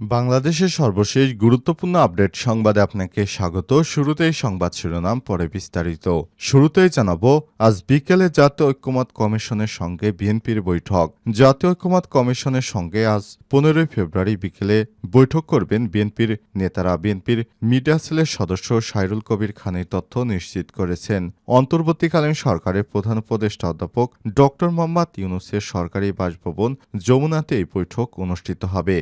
বাংলাদেশের সর্বশেষ গুরুত্বপূর্ণ আপডেট সংবাদে আপনাকে স্বাগত। শুরুতেই সংবাদ শিরোনাম, পরে বিস্তারিত। শুরুতেই জানাব, আজ বিকেলে জাতীয় ঐক্যমত কমিশনের সঙ্গে বিএনপির বৈঠক। জাতীয় ঐক্যমত কমিশনের সঙ্গে আজ পনেরোই ফেব্রুয়ারি বিকেলে বৈঠক করবেন বিএনপির নেতারা। বিএনপির মিডিয়া সেলের সদস্য সাইরুল কবির খানের তথ্য নিশ্চিত করেছেন। অন্তর্বর্তীকালীন সরকারের প্রধান উপদেষ্টা অধ্যাপক ড মোহাম্মদ ইউনুসের সরকারি বাসভবন যমুনাতে এই বৈঠক অনুষ্ঠিত হবে।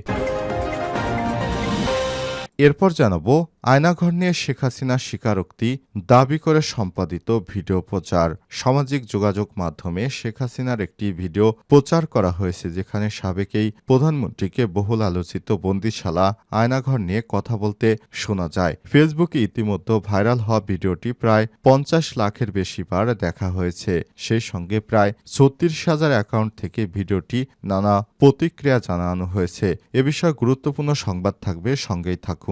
এরপর জানাব আয়নাঘর নিয়ে শেখ হাসিনার স্বীকারোক্তি দাবি করে সম্পাদিত ভিডিও প্রচার। সামাজিক যোগাযোগ মাধ্যমে শেখ হাসিনার একটি ভিডিও প্রচার করা হয়েছে, যেখানে সাবেকেই প্রধানমন্ত্রীকে বহুল আলোচিত বন্দিশালা আয়নাঘর নিয়ে কথা বলতে শোনা যায়। ফেসবুকে ইতিমধ্যে ভাইরাল হওয়া ভিডিওটি প্রায় পঞ্চাশ লাখের বেশি বার দেখা হয়েছে। সেই সঙ্গে প্রায় ছত্রিশ হাজার অ্যাকাউন্ট থেকে ভিডিওটি নানা প্রতিক্রিয়া জানানো হয়েছে। এ বিষয়ে গুরুত্বপূর্ণ সংবাদ থাকবে, সঙ্গেই থাকুন।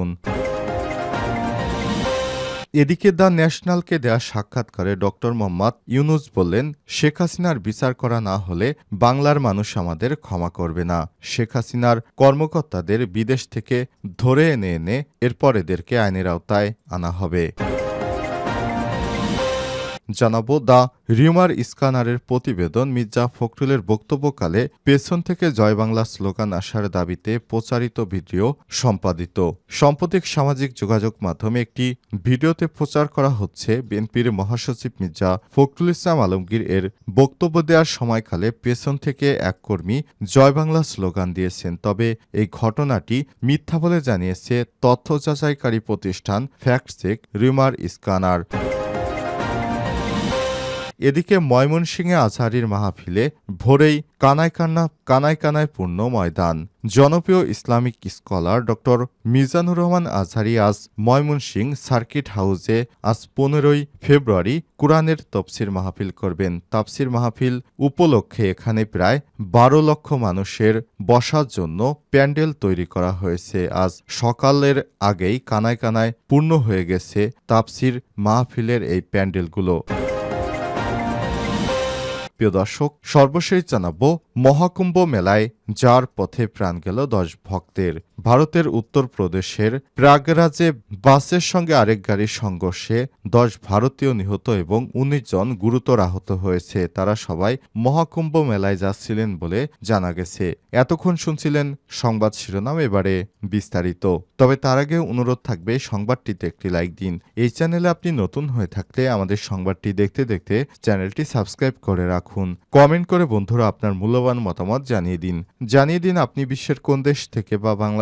এদিকে দ্য ন্যাশনালকে দেয়া সাক্ষাৎকারে ডক্টর মোহাম্মদ ইউনুস বললেন, শেখ হাসিনার বিচার করা না হলে বাংলার মানুষ আমাদের ক্ষমা করবে না। শেখ হাসিনার কর্মকর্তাদের বিদেশ থেকে ধরে এনে এনে এরপর এদেরকে আইনের আওতায় আনা হবে। জানাব দ্য রিউমার স্কানারের প্রতিবেদন মির্জা ফখরুলের বক্তব্যকালে পেছন থেকে জয় বাংলা স্লোগান আসার দাবিতে প্রচারিত ভিডিও সম্পাদিত। সাম্প্রতিক সামাজিক যোগাযোগ মাধ্যমে একটি ভিডিওতে প্রচার করা হচ্ছে বিএনপির মহাসচিব মির্জা ফখরুল ইসলাম আলমগীর এর বক্তব্য দেওয়ার সময়কালে পেছন থেকে এক কর্মী জয় বাংলা স্লোগান দিয়েছেন। তবে এই ঘটনাটি মিথ্যা বলে জানিয়েছে তথ্য যাচাইকারী প্রতিষ্ঠান ফ্যাক্টসেক রিউমার স্কানার এদিকে ময়মনসিংহে আজহারির মাহফিলে ভোরেই কানায় কান্না, কানায় কানায় পূর্ণ ময়দান। জনপ্রিয় ইসলামিক স্কলার ড. মিজানুর রহমান আজহারি আজ ময়মনসিং সার্কিট হাউসে আজ পনেরোই ফেব্রুয়ারি কোরআনের তফসির মাহফিল করবেন। তাফসির মাহফিল উপলক্ষে এখানে প্রায় বারো লক্ষ মানুষের বসার জন্য প্যান্ডেল তৈরি করা হয়েছে। আজ সকালের আগেই কানায় কানায় পূর্ণ হয়ে গেছে তাফসির মাহফিলের এই প্যান্ডেলগুলো। প্রিয় দর্শক সর্বশেষ জানাব মহাকুম্ভ মেলায় যার পথে প্রাণ গেল দশ ভক্তের। ভারতের উত্তরপ্রদেশের প্রাগরাজে বাসের সঙ্গে আরেক গাড়ির সংঘর্ষে দশ ভারতীয় নিহত এবং উনিশ জন গুরুতর আহত হয়েছে। তারা সবাই মহাকুম্ভ মেলায় যাচ্ছিলেন বলে জানা গেছে। এতক্ষণ শুনছিলেন সংবাদ শিরোনাম এবারে বিস্তারিত। তবে তার আগে অনুরোধ থাকবে সংবাদটিতে একটি লাইক দিন। এই চ্যানেলে আপনি নতুন হয়ে থাকলে আমাদের সংবাদটি দেখতে দেখতে চ্যানেলটি সাবস্ক্রাইব করে রাখুন। কমেন্ট করে বন্ধুরা আপনার মূল্যবান মতামত জানিয়ে দিন। জানিয়ে দিন আপনি বিশ্বের কোন দেশ থেকে বা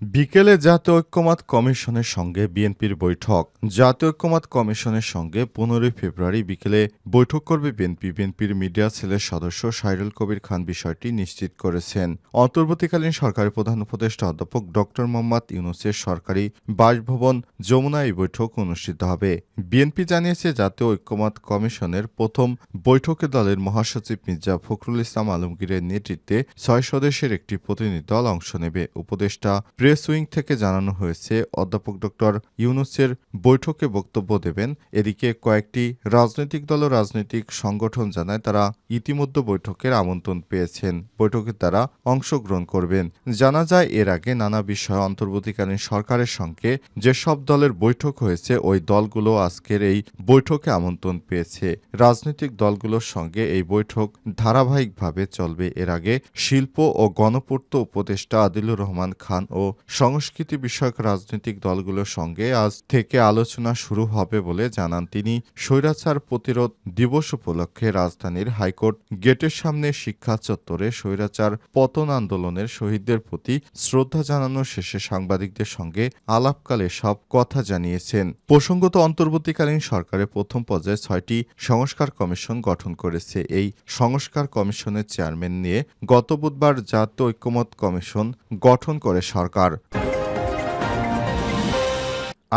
বিকেলে জাতীয় ঐক্যমত কমিশনের সঙ্গে বিএনপির বৈঠক। জাতীয় ঐক্যমত কমিশনের সঙ্গে পনেরোই ফেব্রুয়ারি বিকেলে বৈঠক করবে বিএনপি। বিএনপির মিডিয়া সেলের সদস্য সাইরুল কবির খান বিষয়টি নিশ্চিত করেছেন। অন্তর্বর্তীকালীন সরকারের প্রধান উপদেষ্টা অধ্যাপক ড মোহাম্মদ ইউনুসের সরকারি বাসভবন যমুনা এই বৈঠক অনুষ্ঠিত হবে। বিএনপি জানিয়েছে, জাতীয় ঐক্যমত কমিশনের প্রথম বৈঠকে দলের মহাসচিব মির্জা ফখরুল ইসলাম আলমগীরের নেতৃত্বে ছয় সদস্যের একটি প্রতিনিধি দল অংশ নেবে। উপদেষ্টা প্রেস উইং থেকে জানানো হয়েছে, অধ্যাপক ডক্টর ইউনুসের বৈঠকে বক্তব্য দেবেন। এদিকে কয়েকটি রাজনৈতিক দল ও রাজনৈতিক সংগঠন জানায় তারা ইতিমধ্যে বৈঠকের আমন্ত্রণ পেয়েছেন। বৈঠকে তারা অংশগ্রহণ করবেন। জানা যায়, এর আগে নানা বিষয়ে অন্তর্বর্তীকালীন সরকারের সঙ্গে যেসব দলের বৈঠক হয়েছে, ওই দলগুলো আজকের এই বৈঠকে আমন্ত্রণ পেয়েছে। রাজনৈতিক দলগুলোর সঙ্গে এই বৈঠক ধারাবাহিকভাবে চলবে। এর আগে শিল্প ও গণপূর্ত উপদেষ্টা আদিলুর রহমান খান ও সংস্কৃতি বিষয়ক রাজনৈতিক দলগুলোর সঙ্গে আজ থেকে আলোচনা শুরু হবে বলে জানান তিনি। স্বৈরাচার প্রতিরোধ দিবস উপলক্ষে রাজধানীর হাইকোর্ট গেটের সামনে শিক্ষা চত্বরে স্বৈরাচার পতন আন্দোলনের শহীদদের প্রতি শ্রদ্ধা জানানো শেষে সাংবাদিকদের সঙ্গে আলাপকালে সব কথা জানিয়েছেন। প্রসঙ্গত অন্তর্বর্তীকালীন সরকারের প্রথম পর্যায়ে ছয়টি সংস্কার কমিশন গঠন করেছে। এই সংস্কার কমিশনের চেয়ারম্যান নিয়ে গত বুধবার জাতীয় ঐক্যমত কমিশন গঠন করে সরকার।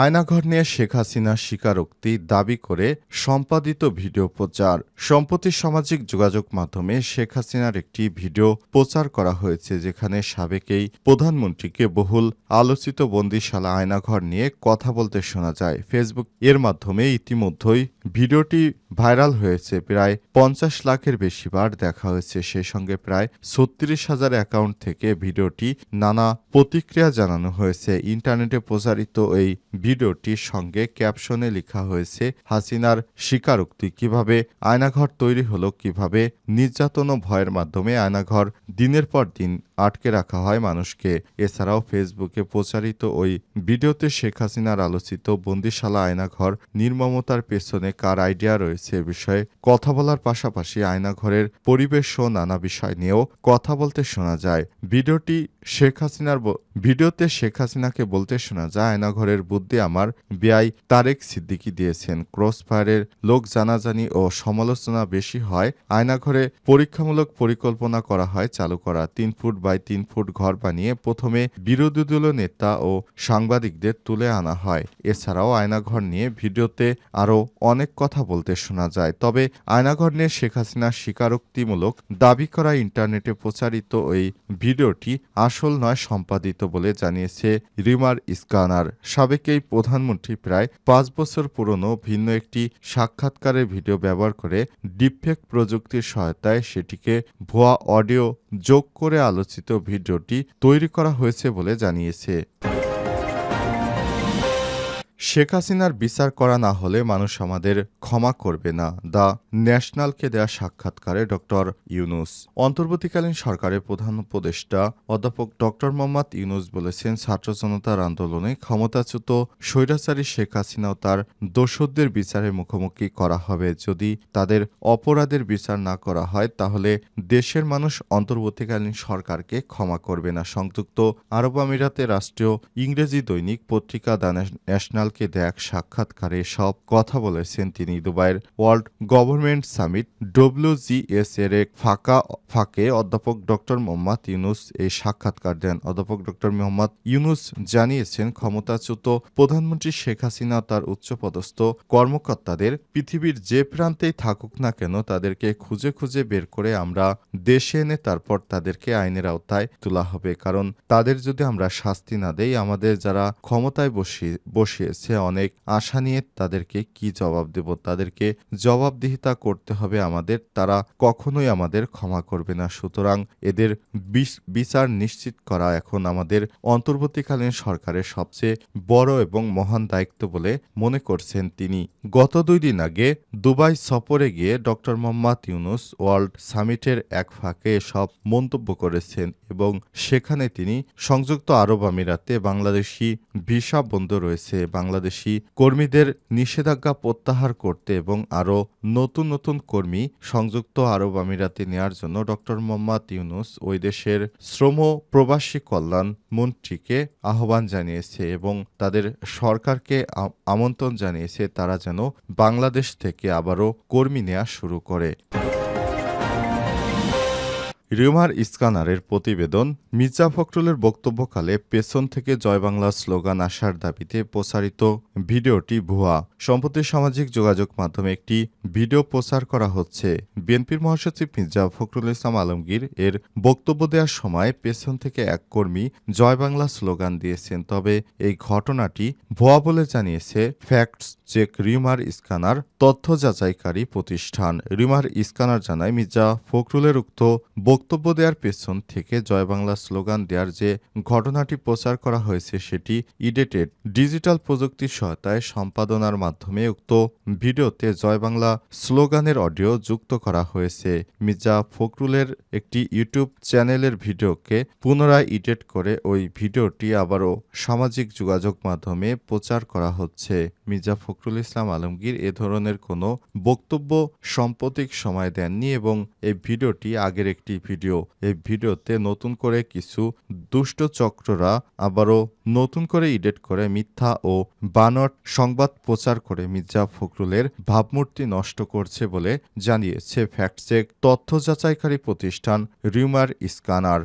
আয়নাঘর নিয়ে শেখ হাসিনার স্বীকারোক্তি দাবি করে সম্পাদিত ভিডিও প্রচার। সম্প্রতি সামাজিক যোগাযোগ মাধ্যমে শেখ হাসিনার একটি ভিডিও প্রচার করা হয়েছে, যেখানে সাবেকেই প্রধানমন্ত্রীকে বহুল আলোচিত বন্দিশালা আয়নাঘর নিয়ে কথা বলতে শোনা যায়। ফেসবুক এর মাধ্যমে ইতিমধ্যেই ভিডিওটি ভাইরাল হয়েছে। প্রায় পঞ্চাশ লাখের বেশি বার দেখা হয়েছে। সেই সঙ্গে প্রায় ছত্রিশ হাজার অ্যাকাউন্ট থেকে ভিডিওটি নানা প্রতিক্রিয়া জানানো হয়েছে। ইন্টারনেটে প্রচারিত এই ভিডিওটির সঙ্গে ক্যাপশনে লেখা হয়েছে, হাসিনার স্বীকারোক্তি। কীভাবে আয়নাঘর তৈরি হলো? কীভাবে নির্যাতন ও ভয়ের মাধ্যমে আয়নাঘর দিনের পর দিন আটকে রাখা হয় মানুষকে? এছাড়াও ফেসবুকে প্রচারিত ওই ভিডিওতে শেখ হাসিনার আলোচিত বন্দিশালা আয়নাঘর নির্মমতার পেছনে কার আইডিয়া রয়েছে এ বিষয়ে কথা বলার পাশাপাশি আয়নাঘরের পরিবেশ ও নানা বিষয় নিয়েও কথা বলতে শোনা যায়। ভিডিওটি শেখ হাসিনার ভিডিওতে শেখ হাসিনাকে বলতে শোনা যায় আয়নাঘরের বুদ্ধি আমার। বেআই তারেক সিদ্দিকি দিয়েছেন। ক্রস ফায়ারের লোক জানাজানি ও সমালোচনা বেশি হয়। আয়নাঘরে পরীক্ষামূলক পরিকল্পনা করা হয় চালু করা। তিন ফুট বাই তিন ফুট ঘর বানিয়ে প্রথমে বিরোধী দল নেতা ও সাংবাদিকদের তুলে আনা হয়। এছাড়াও আয়নাঘর নিয়ে ভিডিওতে আরও অনেক কথা বলতে শোনা যায়। তবে আয়নাঘর নিয়ে শেখ হাসিনার স্বীকারোক্তিমূলক দাবি করা ইন্টারনেটে প্রচারিত ওই ভিডিওটি আসল নয় সম্পাদিত বলে জানিয়েছে রিমার স্কানার সাবেক এই প্রধানমন্ত্রী প্রায় পাঁচ বছর পুরনো ভিন্ন একটি সাক্ষাৎকারের ভিডিও ব্যবহার করে ডিপফেক প্রযুক্তির সহায়তায় সেটিকে ভুয়া অডিও যোগ করে আলোচিত ভিডিওটি তৈরি করা হয়েছে বলে জানিয়েছে। শেখ হাসিনার বিচার করা না হলে মানুষ আমাদের ক্ষমা করবে না। দ্য ন্যাশনালকে দেয়া সাক্ষাৎকারে ডক্টর ইউনুস। অন্তর্বর্তীকালীন সরকারের প্রধান উপদেষ্টা অধ্যাপক ডক্টর মোহাম্মদ ইউনুস বলেছেন, ছাত্র জনতার আন্দোলনে ক্ষমতাচ্যুত স্বৈরাচারী শেখ হাসিনা তার দোষদের বিচারের মুখোমুখি করা হবে। যদি তাদের অপরাধের বিচার না করা হয়, তাহলে দেশের মানুষ অন্তর্বর্তীকালীন সরকারকে ক্ষমা করবে না। সংযুক্ত আরব আমিরাতে রাষ্ট্রীয় ইংরেজি দৈনিক পত্রিকা দ্য দেয়া এক সাক্ষাৎকারে সব কথা বলেছেন তিনি। দুবাইয়ের ওয়ার্ল্ড গভর্নমেন্ট সামিট ডব্লিউজিএস এর এক ফাঁকা, ফাঁকে অধ্যাপক ডক্টর মোহাম্মদ ইউনুস এই সাক্ষাৎকার দেন। অধ্যাপক ডক্টর মোহাম্মদ ইউনুস জানিয়েছেন, ক্ষমতাচ্যুত প্রধানমন্ত্রী শেখ হাসিনা তার উচ্চপদস্থ কর্মকর্তাদের পৃথিবীর যে প্রান্তেই থাকুক না কেন তাদেরকে খুঁজে খুঁজে বের করে আমরা দেশে এনে তারপর তাদেরকে আইনের আওতায় তোলা হবে। কারণ তাদের যদি আমরা শাস্তি না দেই, আমাদের যারা ক্ষমতায় বসিয়ে বসিয়েছে অনেক আশা নিয়ে তাদেরকে কি জবাব দেব? তাদেরকে জবাবদিহিতা করতে হবে আমাদের। তারা কখনোই আমাদের ক্ষমা করবে না। সুতরাং এদের বিচার নিশ্চিত করা এখন আমাদের অন্তর্বর্তীকালীন সরকারের সবচেয়ে বড় এবং মহান দায়িত্ব বলে মনে করছেন তিনি। গত দুই দিন আগে দুবাই সফরে গিয়ে ডক্টর মোহাম্মদ ইউনুস ওয়ার্ল্ড সামিটের এক ফাঁকে সব মন্তব্য করেছেন এবং সেখানে তিনি সংযুক্ত আরব আমিরাতে বাংলাদেশি ভিসা বন্ধ রয়েছে। বাংলাদেশি কর্মীদের নিষেধাজ্ঞা প্রত্যাহার করতে এবং আরও নতুন নতুন কর্মী সংযুক্ত আরব আমিরাতে নেয়ার জন্য ডক্টর মোহাম্মদ ইউনুস ওই দেশের শ্রম প্রবাসী কল্যাণ মন্ত্রীকে আহ্বান জানিয়েছে এবং তাদের সরকারকে আমন্ত্রণ জানিয়েছে তারা যেন বাংলাদেশ থেকে আবারও কর্মী নেওয়া শুরু করে। রিউমার ইস্কানারের প্রতিবেদন, মির্জা ফখরুলের বক্তব্যকালে পেছন থেকে জয় বাংলা স্লোগান আসার দাবিতে প্রচারিত ভিডিওটি ভুয়া। সম্প্রতি সামাজিক যোগাযোগ মাধ্যমে একটি ভিডিও প্রচার করা হচ্ছে। বিএনপির মহাসচিব মির্জা ফখরুল ইসলাম আলমগীর এর বক্তব্য দেওয়ার সময় পেছন থেকে এক কর্মী জয় বাংলা স্লোগান দিয়েছেন, তবে এই ঘটনাটি ভুয়া বলে জানিয়েছে ফ্যাক্টস চেক রিমার স্ক্যানার তথ্য যাচাইকারী প্রতিষ্ঠান। রিমার স্ক্যানার জানায়, মির্জা ফখরুলের উক্ত বক্তব্য দেওয়ার পেছন থেকে জয় বাংলা স্লোগান দেওয়ার যে ঘটনাটি প্রচার করা হয়েছে সেটি ইডেটেড ডিজিটাল প্রযুক্তির সহায়তায় সম্পাদনার মাধ্যমে উক্ত ভিডিওতে জয় বাংলা স্লোগানের অডিও যুক্ত করা হয়েছে। মির্জা ফখরুলের একটি ইউটিউব চ্যানেলের ভিডিওকে পুনরায় এডিট করে ওই ভিডিওটি আবারও সামাজিক যোগাযোগ মাধ্যমে প্রচার করা হচ্ছে। মির্জা ফখরুল ইসলাম আলমগীর এ ধরনের কোনো বক্তব্য সাম্প্রতিক সময় দেননি এবং এই ভিডিওটি আগের একটি ভিডিও। এই ভিডিওতে নতুন করে কিছু দুষ্ট চক্ররা আবারও নতুন করে ইডেট করে মিথ্যা ও বানট সংবাদ প্রচার করে মির্জা ফখরুলের ভাবমূর্তি নষ্ট করছে বলে জানিয়েছে ফ্যাক্টচেক তথ্য যাচাইকারী প্রতিষ্ঠান রিউমার স্কানার